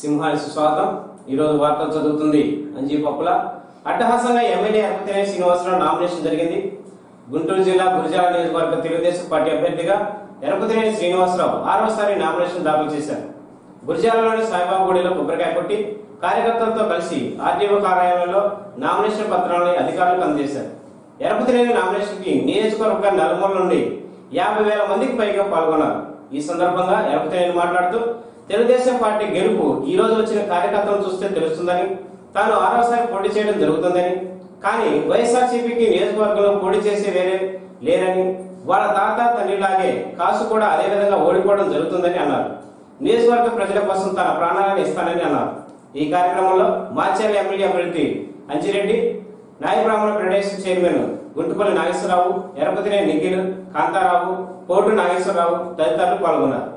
సింహాని సుస్వాగతం. ఈరోజు వార్తలు చదువుతుంది అంజీ పప్పుల. అట్టహాసంగా ఎమ్మెల్యే అరపతినే శ్రీనివాసరావు నామినేషన్ జరిగింది. గుంటూరు జిల్లా గురిజాల నియోజకవర్గ తెలుగుదేశం పార్టీ అభ్యర్థిగా ఎరపతినేని శ్రీనివాసరావు ఆరోసారి నామినేషన్ దాఖలు చేశారు. గురిజాలలోని సాయిబాబు గుడిలో కొబ్బరికాయ కొట్టి కార్యకర్తలతో కలిసి ఆర్డీఓ కార్యాలయంలో నామినేషన్ పత్రాలను అధికారులకు అందజేశారు. ఎరపతినేని నామినేషన్కి నియోజకవర్గ నలుమూల నుండి యాభై వేల మందికి పైగా పాల్గొన్నారు. ఈ సందర్భంగా ఎరపతినేని మాట్లాడుతూ తెలుగుదేశం పార్టీ గెలుపు ఈ రోజు వచ్చిన కార్యకర్తలను చూస్తే తెలుస్తుందని తాను ఆరోసారి పోటీ చేయడం జరుగుతుందని కానీ వైఎస్ఆర్సీపీకి నియోజకవర్గంలో పోటీ చేసే వేరే లేరని వాళ్ళ తాత తండ్రిలాగే కాసు కూడా అదే విధంగా ఓడిపోవడం జరుగుతుందని అన్నారు. నియోజకవర్గ ప్రజల కోసం తన ప్రాణాలను ఇస్తానని అన్నారు. ఈ కార్యక్రమంలో మాచర్ల ఎమ్మెల్యే అభ్యర్థి అంజిరెడ్డి నాయబ్రాహ్మణ ఫెడరేషన్ చైర్మన్ గుంటుపల్లి నాగేశ్వరరావు ఎరపతినే నిఖిల్ కాంతారావు పోటు నాగేశ్వరరావు తదితరులు పాల్గొన్నారు.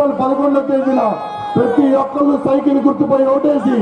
ఏప్రిల్ పదకొండవ తేదీన ప్రతి ఒక్కరు సైకిల్ గుర్తుపై ఓటేసి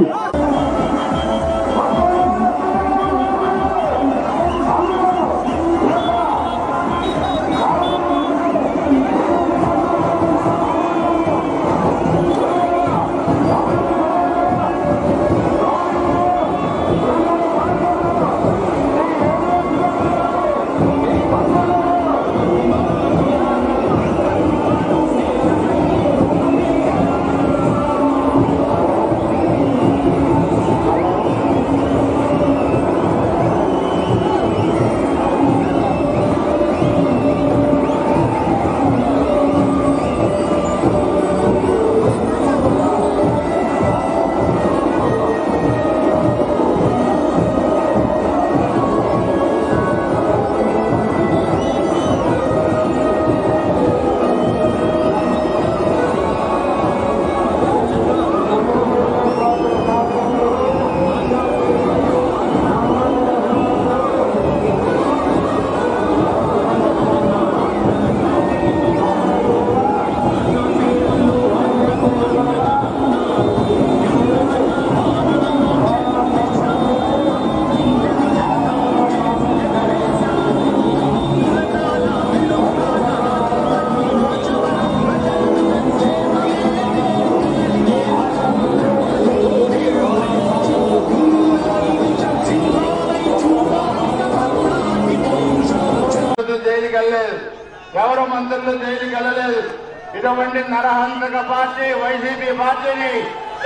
ఇటువంటి నరహంతక పార్టీ వైసీపీ పార్టీని.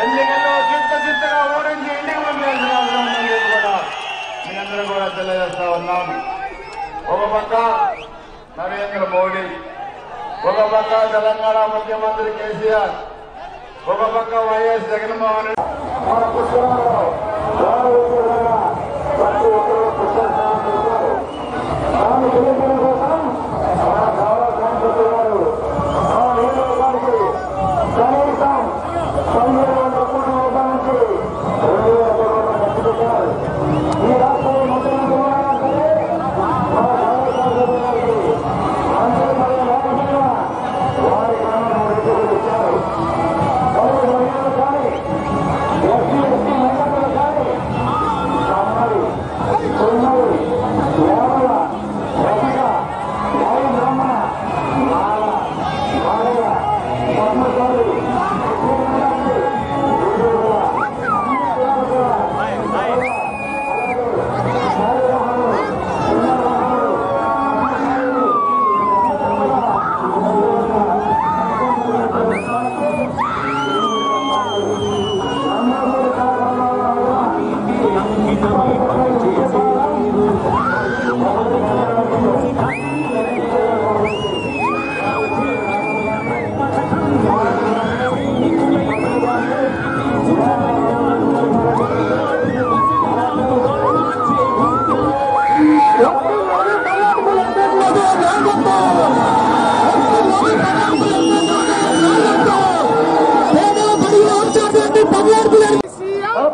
ఎన్నికల్లో చిత్త చిత్తగా ఓడించి ఇంటికి పంపించాల్సిన అవసరం ఉందని కూడా. మీ కూడా తెలియజేస్తా ఉన్నాం. ఒక పక్క నరేంద్ర మోడీ ఒక పక్క తెలంగాణ ముఖ్యమంత్రి కేసీఆర్ ఒక పక్క వైఎస్ జగన్మోహన్ రెడ్డి.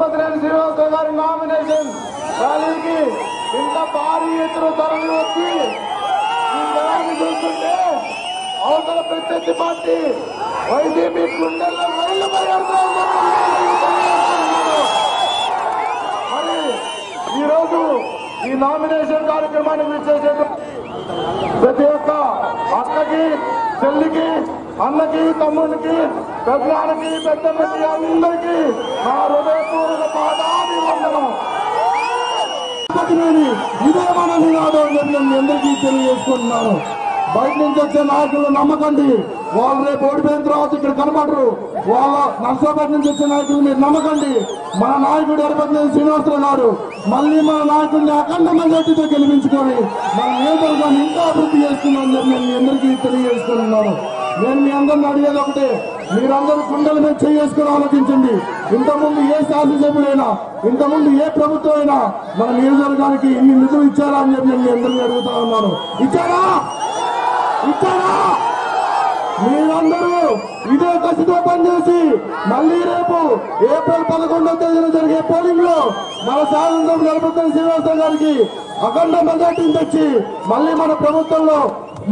దళపతిరేని శ్రీనివాసరావు గారి నామినేషన్. ర్యాలీకి ఇంత భారీ ఎత్తున తరలి వచ్చి ఈ జనాన్ని చూస్తుంటే అవతల ప్రత్యర్థి పార్టీ వైసీపీ గుండెల్లో రైళ్ళు మరి ఈరోజు ఈ నామినేషన్ కార్యక్రమాన్ని విచ్చేసేటువంటి ప్రతి ఒక్క అక్కకి చెల్లికి అన్నకి తమ్ముడికి పెద్దనానికి పెద్దమ్మకి అందరికీ నా హృదయపూర్వక పాదాభివందనం. వందనం ఇదే మన నినాదం అని చెప్పి నేను అందరికీ తెలియజేసుకుంటున్నాను. బయట నుంచి వచ్చే నాయకులు నమ్మకండి. వాళ్ళు రేపు ఓడిపోయిన తర్వాత ఇక్కడ కనబడరు. వాళ్ళ నర్సాపేట నుంచి వచ్చే నాయకులు మీరు నమ్మకండి. మన నాయకుడు ఎరపతి శ్రీనివాసరావు గారు మళ్ళీ మన నాయకుడిని అఖండ మెజార్టీతో గెలిపించుకొని మన నియోజకవర్గాన్ని ఇంకా అభివృద్ధి చేస్తున్నామని చెప్పి నేను మీ అందరికీ తెలియజేస్తున్నాను నేను మీ అందరిని అడిగేది ఒకటే మీరందరూ కుండల మీద చేసుకుని ఆలోచించండి. ఇంతకుముందు ఏ శాసనసభ్యులైనా ఇంతకుముందు ఏ ప్రభుత్వం అయినా మన నియోజకవర్గానికి ఇన్ని నిధులు ఇచ్చారా అని చెప్పి నేను అందరినీ అడుగుతా ఉన్నాను. ఇచ్చారా? ఇచ్చారా? మీరందరూ ఇదే కసితో పనిచేసి మళ్ళీ రేపు ఏప్రిల్ పదకొండవ తేదీన జరిగే పోలింగ్లో మన శాసనసభ నిలబెట్టిన శ్రీనివాసరావు గారికి అఖండ మెజార్టీని తెచ్చి మళ్ళీ మన ప్రభుత్వంలో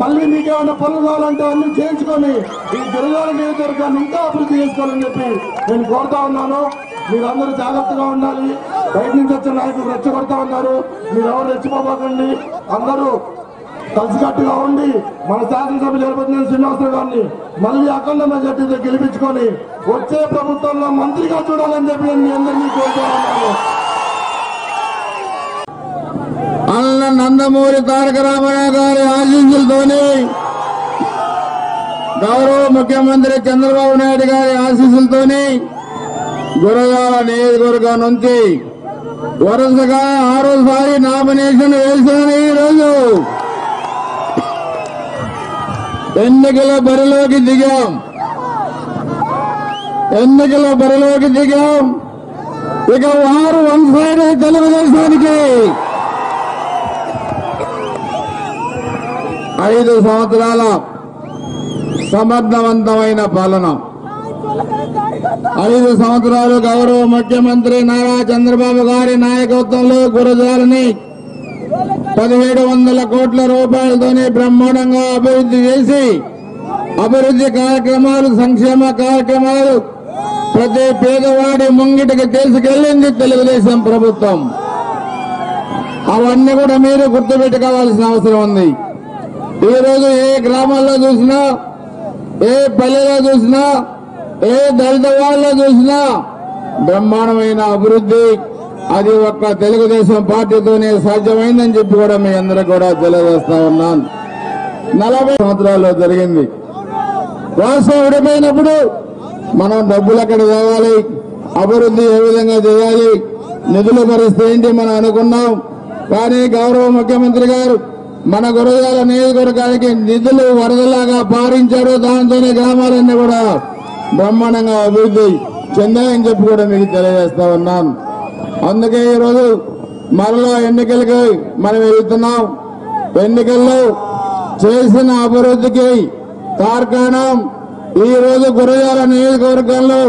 మళ్ళీ మీకు ఏమైనా పనులు కావాలంటే అన్ని చేయించుకొని ఈ దుర్గాల నియోజకవర్గాన్ని ఇంకా అభివృద్ధి చేసుకోవాలని చెప్పి నేను కోరుతా ఉన్నాను. మీరందరూ జాగ్రత్తగా ఉండాలి. బయట నుంచి వచ్చే నాయకులు రెచ్చగొడతా ఉన్నారు. మీరు ఎవరు రెచ్చిపోబోకండి. అందరూ కలిసికట్టుగా ఉండి మన శాసనసభ ఎరపతినేని శ్రీనివాసరావు గారిని మళ్ళీ అఖండ మెజార్టీతో గెలిపించుకొని వచ్చే ప్రభుత్వంలో మంత్రిగా చూడాలని చెప్పి నేను మీ అందరినీ కోరుతా ఉన్నాను అన్న నందమూరి తారక రామారావు గారి ఆశీస్సులతోని గౌరవ ముఖ్యమంత్రి చంద్రబాబు నాయుడు గారి ఆశీస్సులతోని గురజాల నియోజకవర్గం నుంచి వరుసగా ఆరోసారి నామినేషన్ వేశాను ఈరోజు ఎన్నికల బరిలోకి దిగాం. ఎన్నికల బరిలోకి దిగాం. ఇక వారు వన్ సైడ్ తెలుగుదేశానికి. ఐదు సంవత్సరాల సమర్థవంతమైన పాలన. ఐదు సంవత్సరాలు గౌరవ ముఖ్యమంత్రి నారా చంద్రబాబు గారి నాయకత్వంలో గురజాలని పదిహేడు వందల కోట్ల రూపాయలతోనే బ్రహ్మాండంగా అభివృద్ధి చేసి అభివృద్ధి కార్యక్రమాలు సంక్షేమ కార్యక్రమాలు ప్రతి పేదవాడి ముంగిటికి తీసుకెళ్ళింది తెలుగుదేశం ప్రభుత్వం. అవన్నీ కూడా మీరు గుర్తుపెట్టుకోవాల్సిన అవసరం ఉంది. ఈ రోజు ఏ గ్రామాల్లో చూసినా ఏ పల్లెలో చూసినా ఏ దళిత వాళ్ళలో చూసినా బ్రహ్మాండమైన అభివృద్ధి. అది ఒక్క తెలుగుదేశం పార్టీతోనే సాధ్యమైందని చెప్పి కూడా మీ అందరూ కూడా తెలియజేస్తా ఉన్నాను. నలభై సంవత్సరాల్లో జరిగింది. రాష్ట్రం విడిపోయినప్పుడు మనం డబ్బులు ఎక్కడ తేవాలి? అభివృద్ధి ఏ విధంగా చేయాలి? నిధుల పరిస్థితి ఏంటి మనం అనుకున్నాం. కానీ గౌరవ ముఖ్యమంత్రి గారు మన గురజాల నియోజకవర్గానికి నిధులు వరదలాగా పారించారు. దాంతోనే గ్రామాలన్నీ కూడా బ్రహ్మాండంగా అభివృద్ధి చెందాయని చెప్పి కూడా మీకు తెలియజేస్తా ఉన్నాను అందుకే ఈరోజు మరలా ఎన్నికలకి మనం వెళ్తున్నాం. ఎన్నికల్లో చేసిన అభివృద్ధికి తార్కాణం ఈ రోజు గురజాల నియోజకవర్గంలో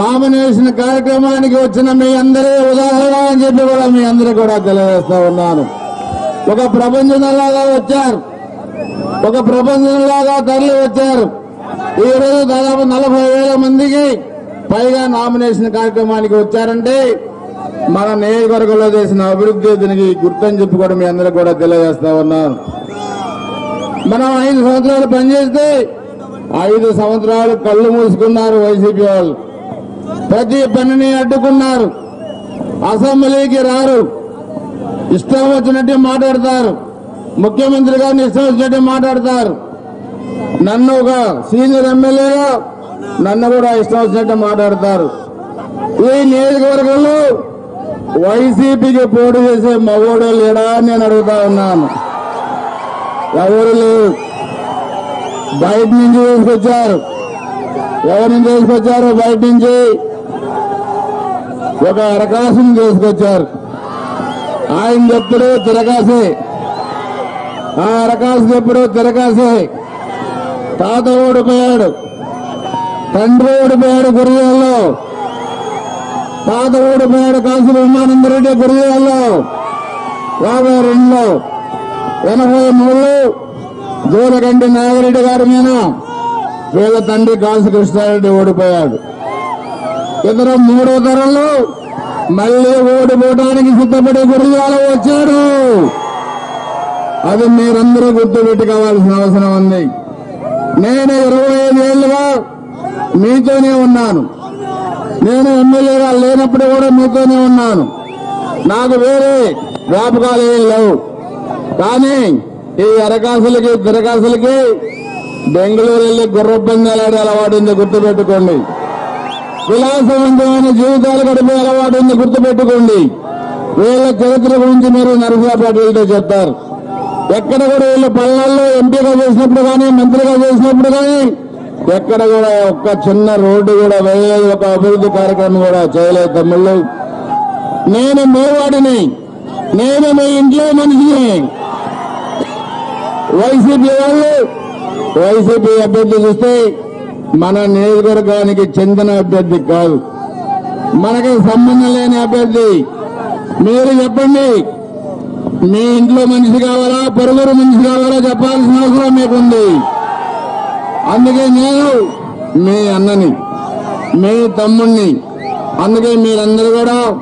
నామినేషన్ కార్యక్రమానికి వచ్చిన మీ అందరి ఉదాహరణ అని చెప్పి కూడా మీ అందరూ కూడా తెలియజేస్తా ఉన్నాను. ఒక ప్రపంచంలాగా వచ్చారు. ఒక ప్రపంచంలాగా తరలి వచ్చారు. ఈ రోజు దాదాపు నలభై వేల మందికి పైగా నామినేషన్ కార్యక్రమానికి వచ్చారంటే మన నియోజకవర్గంలో చేసిన అభివృద్ధి దీనికి గుర్తని చెప్పి కూడా మీ అందరికి కూడా తెలియజేస్తా ఉన్నాను. మనం ఐదు సంవత్సరాలు పనిచేస్తే ఐదు సంవత్సరాలు కళ్ళు మూసుకున్నారు వైసీపీ వాళ్ళు. ప్రతి పనిని అడ్డుకున్నారు. అసెంబ్లీకి రారు. ఇష్టం వచ్చినట్టు మాట్లాడతారు. ముఖ్యమంత్రి గారిని ఇష్టం వచ్చినట్టు మాట్లాడతారు. నన్ను ఒక సీనియర్ ఎమ్మెల్యేగా నన్ను కూడా ఇష్టం వచ్చినట్టు మాట్లాడతారు. ఈ నియోజకవర్గంలో వైసీపీకి పోటీ చేసే మగోడు లేడా నేను అడుగుతా ఉన్నాను. ఎవరు లేరు. బయట నుంచి తీసుకొచ్చారు. ఎవరి నుంచి తీసుకొచ్చారు బయట నుంచి? ఒక అరకాసం తీసుకొచ్చారు. ఆయన చెప్పుడు తిరగాసే. ఆ అరకాసు చెప్పుడు తిరగాసే. తాత ఓడిపోయాడు. తండ్రి ఓడిపోయాడు గురియాల్లో తాత ఓడిపోయాడు కాసు బ్రహ్మానందరెడ్డి గురియాల్లో యాభై రెండులో ఎనభై మూడు జోలగంటి నాగిరెడ్డి గారి మీద వీళ్ళ తండ్రి కాసు కృష్ణారెడ్డి ఓడిపోయాడు. ఇతర మూడో తరంలో మళ్ళీ ఓడిపోవడానికి సిద్ధపడే గురియాల వచ్చాడు అది మీరందరూ గుర్తుపెట్టుకోవాల్సిన అవసరం ఉంది. నేను ఇరవై ఐదేళ్ళుగా మీతోనే ఉన్నాను. నేను ఎమ్మెల్యేగా లేనప్పుడు కూడా మీతోనే ఉన్నాను. నాకు వేరే వ్యాపకాలు ఏం లేవు. కానీ ఈ అరకాసులకి తిరకాసులకి బెంగళూరు వెళ్ళి గుర్ర పందాలాడే అలవాటు ఉంది. గుర్తుపెట్టుకోండి. విలాసవంతమైన జీవితాలు గడిపే అలవాటు ఉంది గుర్తుపెట్టుకోండి. వీళ్ళ చరిత్ర గురించి మీరు నరసింహపేటలతో చెప్తారు. ఎక్కడ కూడా వీళ్ళు పల్లెల్లో ఎంపీగా చేసినప్పుడు కానీ మంత్రిగా చేసినప్పుడు కానీ ఎక్కడ కూడా ఒక్క చిన్న రోడ్డు కూడా వేయలేదు ఒక అభివృద్ధి కార్యక్రమం కూడా చేయలేదు తమ్ముళ్ళు. నేను మేవాడిని. నేను మీ ఇంట్లో మనిషిని. వైసీపీ వాళ్ళు వైసీపీ అభ్యర్థి చూస్తే మన నియోజకవర్గానికి చెందిన అభ్యర్థి కాదు. మనకి సంబంధం లేని అభ్యర్థి. మీరు చెప్పండి. మీ ఇంట్లో మనిషి కావాలా? పొరుగురు మనిషి కావాలా? చెప్పాల్సిన అవసరం మీకుంది. అందుకే నేను మీ అన్నని మీ తమ్ముణ్ణి అందుకే మీరందరూ కూడా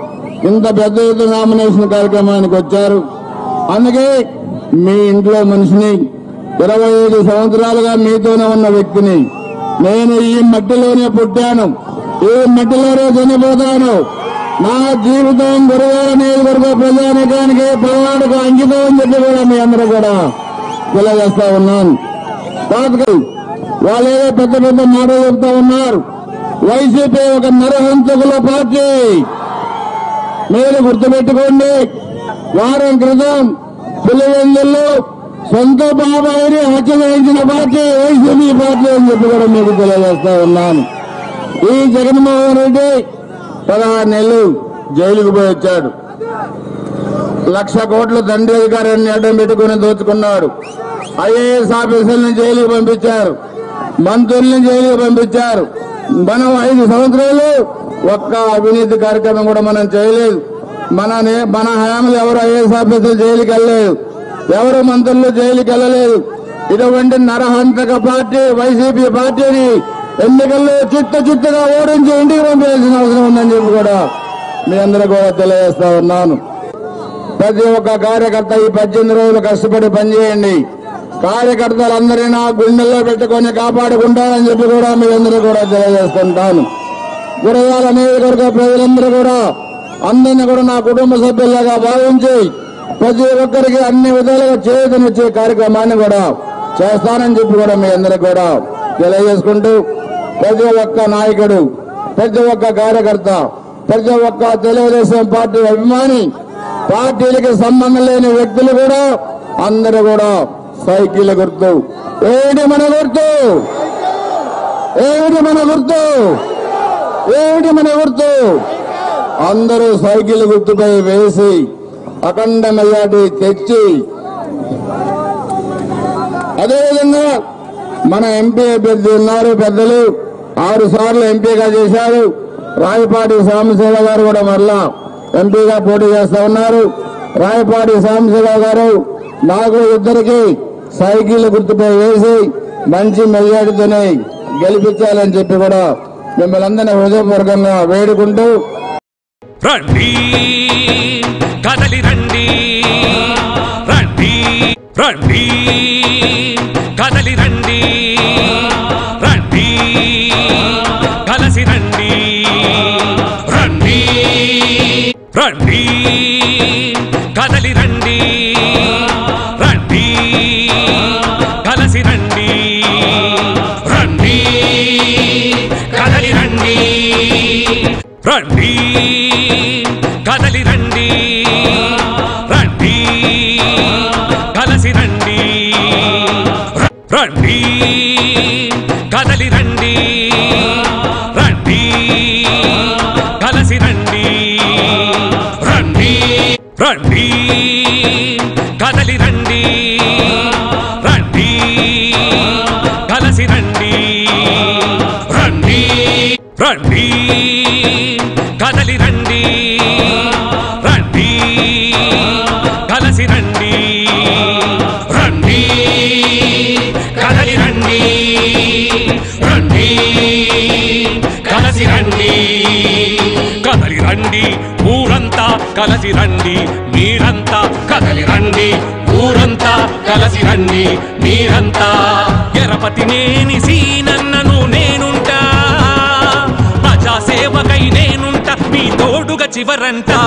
ఇంత పెద్ద ఎత్తున నామినేషన్ కార్యక్రమానికి వచ్చారు. అందుకే మీ ఇంట్లో మనిషిని ఇరవై ఐదు సంవత్సరాలుగా మీతోనే ఉన్న వ్యక్తిని నేను ఈ మట్టిలోనే పుట్టాను. ఈ మట్టిలోనే చనిపోతాను. నా జీవితం గురువార నియోజకవర్గ ప్రజానికానికి పోరాటకు అంకితం అని చెప్పి కూడా మీ అందరూ కూడా తెలియజేస్తా ఉన్నాను. కాదు వాళ్ళేదో పెద్ద పెద్ద మాటలు చెప్తా ఉన్నారు. వైసీపీ ఒక నరహంతకుల పార్టీ. మీరు గుర్తుపెట్టుకోండి. వారం క్రితం పులివెందుల్లో సొంత బాబాయిని హత్య చేయించిన పార్టీ వైసీపీ పార్టీ అని చెప్పి కూడా మీకు తెలియజేస్తా ఉన్నాను. ఈ జగన్మోహన్ రెడ్డి పదహారు నెలలు జైలుకు పోయి వచ్చాడు. లక్ష కోట్ల తండ్రి అధికారాన్ని అడ్డం పెట్టుకుని దోచుకున్నాడు. ఐఏఎస్ ఆఫీసర్లను జైలుకు పంపించారు. మంత్రుల్ని జైలుకు పంపించారు. మనం ఐదు సంవత్సరాలు ఒక్క అవినీతి కార్యక్రమం కూడా మనం చేయలేదు. మన మన హయాంలో ఎవరు ఐఏఎస్ ఆఫీసర్ జైలుకి వెళ్ళలేదు ఎవరు మంత్రులు జైలుకి వెళ్ళలేదు? ఇటువంటి నరహంతక పార్టీ వైసీపీ పార్టీని ఎన్నికల్లో చిత్త చిత్తగా ఓడించి ఇంటికి పంపించాల్సిన అవసరం ఉందని చెప్పి కూడా మీ అందరూ కూడా తెలియజేస్తా ఉన్నాను. ప్రతి ఒక్క కార్యకర్త ఈ పద్దెనిమిది రోజులు కష్టపడి పనిచేయండి. కార్యకర్తలందరినీ నా గుండెల్లో పెట్టుకొని కాపాడుకుంటానని చెప్పి కూడా మీ అందరూ కూడా తెలియజేస్తుంటాను. గురజాల నియోజకవర్గ ప్రజలందరూ కూడా అందరినీ కూడా నా కుటుంబ సభ్యులుగా భావించి ప్రతి ఒక్కరికి అన్ని విధాలుగా చేతునిచ్చే కార్యక్రమాన్ని కూడా చేస్తానని చెప్పి కూడా మీ అందరికి కూడా తెలియజేసుకుంటూ ప్రతి ఒక్క నాయకుడు ప్రతి ఒక్క కార్యకర్త ప్రతి ఒక్క తెలుగుదేశం పార్టీ అభిమాని పార్టీలకి సంబంధం లేని వ్యక్తులు కూడా అందరూ కూడా సైకిల్ గుర్తు. ఏమిటి మన గుర్తు? ఏమిటి మన గుర్తు? ఏమిటి మన గుర్తు? అందరూ సైకిల్ గుర్తుపై వేసి అఖండ మెజార్టీ తెచ్చి. అదేవిధంగా మన ఎంపీ అభ్యర్థి ఉన్నారు పెద్దలు. ఆరు సార్లు ఎంపీగా చేశారు. రాయపాటి సాంబశివ గారు కూడా మరలా ఎంపీగా పోటీ చేస్తా ఉన్నారు. రాయపాటి సాంబశివ గారు నాకు ఇద్దరికి సైకిల్ గుర్తుపై వేసి మంచి మెజార్టీతోనే గెలిపించాలని చెప్పి కూడా మిమ్మల్ని అందరినీ హృదయపూర్వకంగా వేడుకుంటూ రండి కదలి రండి కదలి రండి రండి కలసి రండి రండి రండి కదలి రండి. రండి కదలి రండి రండి కలసి రండి రండి రండి కదలి రండి రండి కలసి రండి రండి కదలి రండి రండి కలసి రండి కదలి రండి ఊరంతా కలసి రండి కలసి రండి మీరంతా. ఎరపతి నేని సీనన్నను నేనుంటా. ప్రజాసేవకై నేనుంట మీ తోడుగా చివరంటా.